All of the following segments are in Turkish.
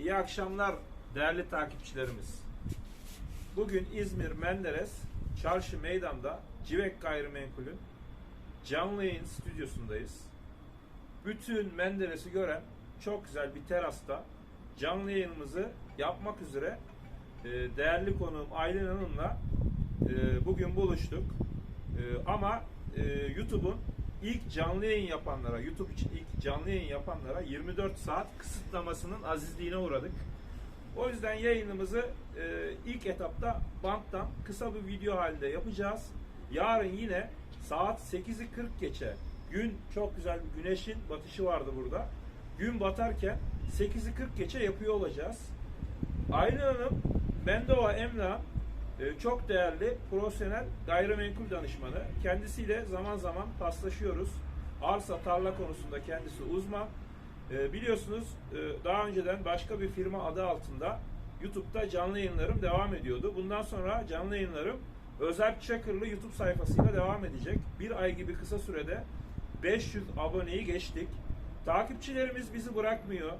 İyi akşamlar değerli takipçilerimiz. Bugün İzmir Menderes Çarşı Meydan'da Civek Gayrimenkul'ün canlı yayın stüdyosundayız. Bütün Menderes'i gören çok güzel bir terasta canlı yayınımızı yapmak üzere e, değerli konuğum Aylin Hanım'la e, bugün buluştuk. E, ama YouTube'un ilk canlı yayın yapanlara, YouTube için ilk canlı yayın yapanlara 24 saat kısıtlamasının azizliğine uğradık. O yüzden yayınımızı e, ilk etapta banttan kısa bir video halinde yapacağız. Yarın yine saat 8'i 40 geçe gün çok güzel bir güneşin batışı vardı burada. Gün batarken 8'i 40 geçe yapıyor olacağız. Aylin Hanım Mendova Emlak e, çok değerli profesyonel gayrimenkul danışmanı. Kendisiyle zaman zaman paslaşıyoruz. Arsa tarla konusunda kendisi uzman. E, biliyorsunuz e, daha önceden başka bir firma adı altında YouTube'da canlı yayınlarım devam ediyordu. Bundan sonra canlı yayınlarım Özel Çakırlı YouTube sayfasıyla devam edecek. Bir ay gibi kısa sürede 500 aboneyi geçtik. Takipçilerimiz bizi bırakmıyor.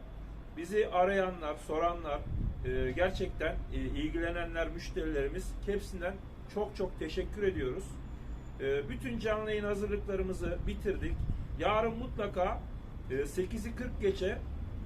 Bizi arayanlar, soranlar, e, gerçekten e, ilgilenenler, müşterilerimiz hepsinden çok çok teşekkür ediyoruz. E, bütün canlı yayın hazırlıklarımızı bitirdik. Yarın mutlaka e, 8'i 40 geçe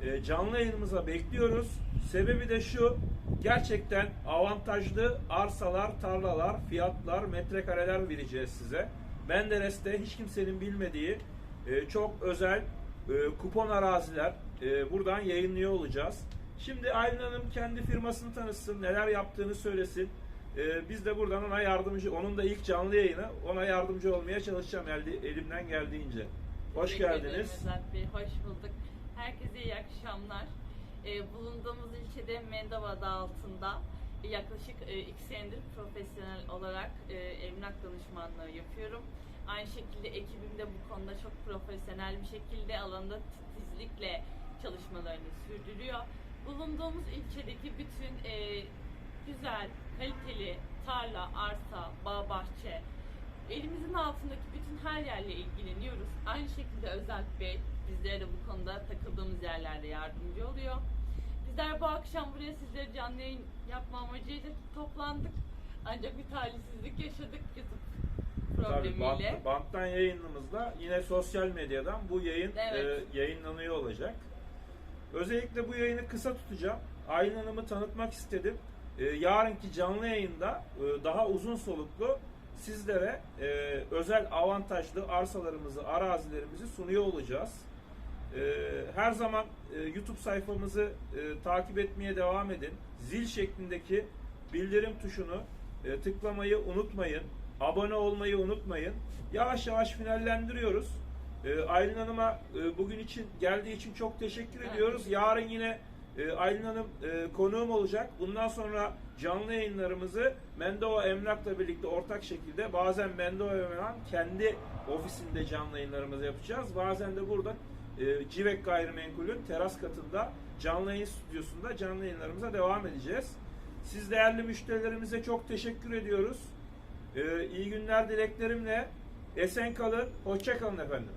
e, canlı yayınımıza bekliyoruz. Sebebi de şu, gerçekten avantajlı arsalar, tarlalar, fiyatlar, metrekareler vereceğiz size. Menderes'te hiç kimsenin bilmediği e, çok özel e, kupon araziler e, buradan yayınlıyor olacağız. Şimdi Aylin Hanım kendi firmasını tanıtsın, neler yaptığını söylesin. E, biz de buradan ona yardımcı, onun da ilk canlı yayını, ona yardımcı olmaya çalışacağım elde, elimden geldiğince. Hoş Teşekkür ederim geldiniz. Ezat Bey, hoş bulduk. Herkese iyi akşamlar. Ee, bulunduğumuz ilçede Mendova adı altında yaklaşık e, iki senedir profesyonel olarak e, emlak danışmanlığı yapıyorum. Aynı şekilde ekibim de bu konuda çok profesyonel bir şekilde alanda titizlikle çalışmalarını sürdürüyor. Bulunduğumuz ilçedeki bütün e, güzel, kaliteli tarla, arsa, bağ, bahçe, Elimizin altındaki bütün her yerle ilgileniyoruz. Aynı şekilde Özalp Bey bizlere de bu konuda takıldığımız yerlerde yardımcı oluyor. Bizler bu akşam buraya sizlere canlı yayın yapma amacıyla toplandık. Ancak bir talihsizlik yaşadık YouTube Tabii problemiyle. bant, banttan yayınımızda yine sosyal medyadan bu yayın Evet. e, yayınlanıyor olacak. Özellikle bu yayını kısa tutacağım. Aylin Hanım'ı tanıtmak istedim. E, yarınki canlı yayında e, daha uzun soluklu sizlere e, özel avantajlı arsalarımızı, arazilerimizi sunuyor olacağız. E, her zaman e, YouTube sayfamızı e, takip etmeye devam edin. Zil şeklindeki bildirim tuşunu e, tıklamayı unutmayın. Abone olmayı unutmayın. Yavaş yavaş finallendiriyoruz. E, Aylin Hanım'a e, bugün için geldiği için çok teşekkür ediyoruz. teşekkür Yarın yine e, Aylin Hanım e, konuğum olacak. Bundan sonra canlı yayınlarımızı Mendova Emlak'la birlikte ortak şekilde bazen Mendova Emlak kendi ofisinde canlı yayınlarımızı yapacağız. Bazen de burada e, Civek Gayrimenkul'ün teras katında canlı yayın stüdyosunda canlı yayınlarımıza devam edeceğiz. Siz değerli müşterilerimize çok teşekkür ediyoruz. E, iyi günler dileklerimle. Esen kalın, hoşça kalın efendim.